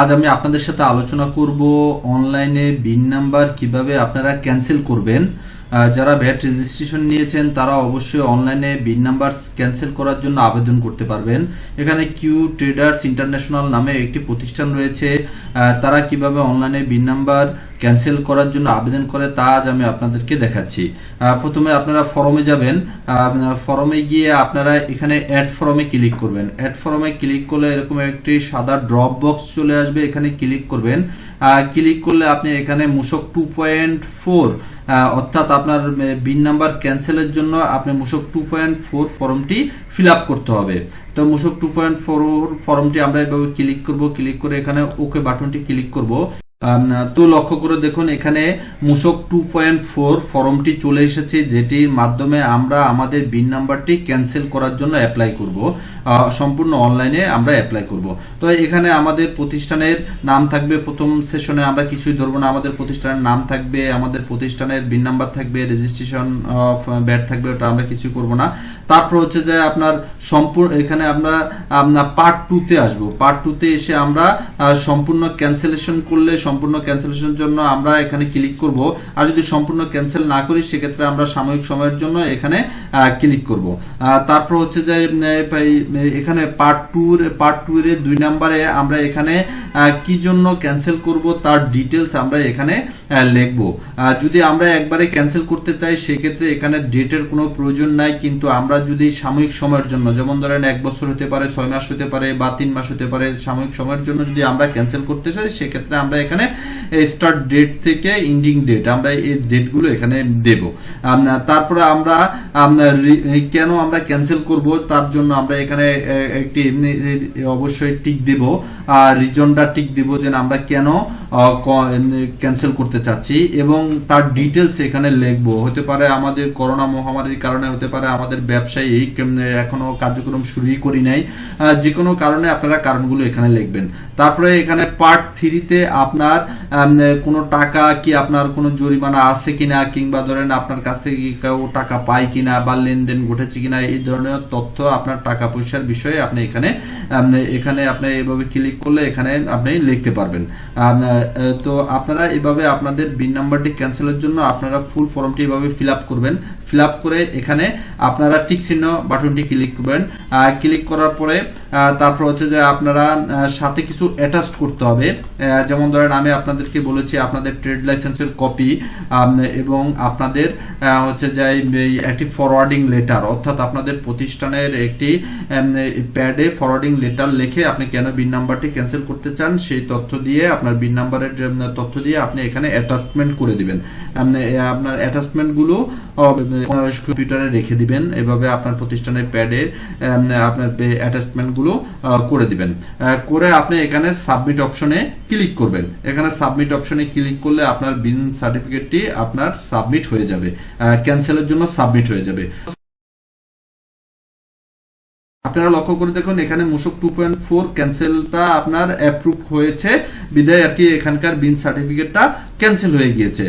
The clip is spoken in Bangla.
আজ আমি আপনাদের সাথে আলোচনা করব অনলাইনে বিন নাম্বার কীভাবে আপনারা ক্যান্সেল করবেন। যারা ভ্যাট রেজিস্ট্রেশন নিয়েছেন, তারা অবশ্যই অনলাইনে বিন নাম্বার ক্যান্সেল করার জন্য আবেদন করতে পারবেন। এখানে কিউ ট্রেডার্স ইন্টারন্যাশনাল নামে একটি প্রতিষ্ঠান রয়েছে। তারা কীভাবে অনলাইনে বিন নাম্বার ক্যান্সেল করার জন্য আবেদন করে, তা আজ আমি আপনাদেরকে দেখাচ্ছি। প্রথমে আপনারা ফরমে যাবেন। ফরমে গিয়ে আপনারা এখানে অ্যাড ফরমে ক্লিক করবেন। অ্যাড ফরমে ক্লিক করলে এরকম একটি সাদা ড্রপ বক্স চলে আসবে, এখানে ক্লিক করবেন। ক্লিক করলে আপনি এখানে মূসক টু পয়েন্ট ফোর অর্থাৎ আপনার বিন নাম্বার ক্যান্সেলের জন্য আপনি মূসক টু পয়েন্ট ফোর ফর্মটি ফিল আপ করতে হবে। তো মূসক টু পয়েন্ট ফোর ফর্মটি আমরা এভাবে ক্লিক করব ক্লিক করে এখানে ওকে বাটনটি ক্লিক করব। তো লক্ষ্য করে দেখুন, এখানে মূসক টু পয়েন্ট ফোর ফর্মটি চলে এসেছে, যেটির মাধ্যমে আমরা আমাদের বিন নাম্বারটি ক্যান্সেল করার জন্য অ্যাপ্লাই করব। সম্পূর্ণ অনলাইনে আমরা অ্যাপ্লাই করব। তো এখানে আমাদের প্রতিষ্ঠানের নাম থাকবে, প্রথম সেশনে আমরা কিছুই ধরবো না, আমাদের প্রতিষ্ঠানের নাম থাকবে, আমাদের প্রতিষ্ঠানের বিন নাম্বার থাকবে রেজিস্ট্রেশন অফ ব্যাট থাকবে, ওটা আমরা কিছুই করব না। তারপর হচ্ছে যে আপনার সম্পূর্ণ, এখানে আমরা পার্ট টুতে আসব। পার্ট টুতে এসে আমরা সম্পূর্ণ ক্যান্সেলেশন করলে সম্পূর্ণ ক্যান্সেলেশনের জন্য আমরা এখানে ক্লিক করব। আর যদি সম্পূর্ণ ক্যান্সেল না করি, সেক্ষেত্রে আমরা সাময়িক সময়ের জন্য এখানে ক্লিক করব। তারপর হচ্ছে যে এখানে পার্ট টুর পার্ট টু এর দুই নাম্বারে আমরা এখানে কি জন্য ক্যান্সেল করব তার ডিটেলস আমরা এখানে লিখব। যদি আমরা একবারে ক্যান্সেল করতে চাই, সেক্ষেত্রে এখানে ডেটের কোনো প্রয়োজন নাই। কিন্তু আমরা যদি সাময়িক সময়ের জন্য, যেমন ধরেন এক বছর হতে পারে, ছয় মাস হতে পারে বা তিন মাস হতে পারে, সাময়িক সময়ের জন্য যদি আমরা ক্যান্সেল করতে চাই, সেক্ষেত্রে আমরা এখানে স্টার্ট ডেট থেকে ইন্ডিং ডেট আমরা এই ডেটগুলো এখানে দেব। তারপরে আমরা কেন আমরা ক্যান্সেল করব, তার জন্য আমরা এখানে একটি অবশ্যই টিক দেব। আর রিজনটা টিক দেব যে আমরা কেন ক্যান্সেল করতে চাচ্ছি। এবং তার ডিটেলস এখানে লিখব। হতে পারে আমাদের করোনা মহামারীর কারণে, হতে পারে আমাদের ব্যবসায়ী এখনও কার্যক্রম শুরুই করি নাই। যে কোনো কারণে আপনারা কারণগুলো এখানে লিখবেন। তারপরে এখানে পার্ট থ্রিতে আপনার আম, কোনো টাকা কি আপনার কোনো জরিমানা আছে কিনা কিংবা ধরেন আপনার কাছ থেকে কি কেউ টাকা পায় কিনা বা লেনদেন ঘটেছে কিনা এই ধরনের তথ্য আপনার টাকা পয়সার বিষয়ে আপনি এখানে এখানে আপনি এভাবে ক্লিক করলে এখানে আপনি লিখতে পারবেন। তো আপনারা এভাবে আপনাদের বিন নাম্বারটি ক্যান্সেলের জন্য আপনারা ফুল ফর্মটি এভাবে ফিল করবেন। ফিল করে এখানে আপনারা টিক চিহ্ন বাটনটি ক্লিক করবেন। ক্লিক করার পরে তারপর হচ্ছে যে আপনারা সাথে কিছু অ্যাটাচ করতে হবে। যেমন ধরেন আমি আপনাদেরকে বলেছি, আপনাদের ট্রেড লাইসেন্সের কপি এবং আপনাদের হচ্ছে যে এই একটি ফরওয়ার্ডিং লেটার অর্থাৎ আপনাদের প্রতিষ্ঠানের একটি প্যাডে ফরওয়ার্ডিং লেটার লিখে আপনি কেন বিন নাম্বারটি ক্যান্সেল করতে চান, সেই তথ্য দিয়ে আপনার বিন নাম্বারের তথ্য দিয়ে আপনি এখানে অ্যাটাচমেন্ট করে দিবেন। আপনার অ্যাটাচমেন্টগুলো কম্পিউটারে রেখে দিবেন, এভাবে আপনার প্রতিষ্ঠানের প্যাডে আপনার অ্যাটাচমেন্টগুলো করে দিবেন। করে আপনি এখানে সাবমিট অপশনে ক্লিক করবেন। এখানে সাবমিট অপশনে ক্লিক করলে আপনার বিন সার্টিফিকেটটি আপনার সাবমিট হয়ে যাবে। ক্যান্সেলের জন্য সাবমিট হয়ে যাবে। আপনারা লক্ষ্য করে দেখুন, এখানে মুসক টু পয়েন্ট ফোর ক্যান্সেলটা আপনার অ্যাপ্রুভ হয়েছে। বিদায় আর কি, এখানকার বিন সার্টিফিকেটটা ক্যান্সেল হয়ে গিয়েছে।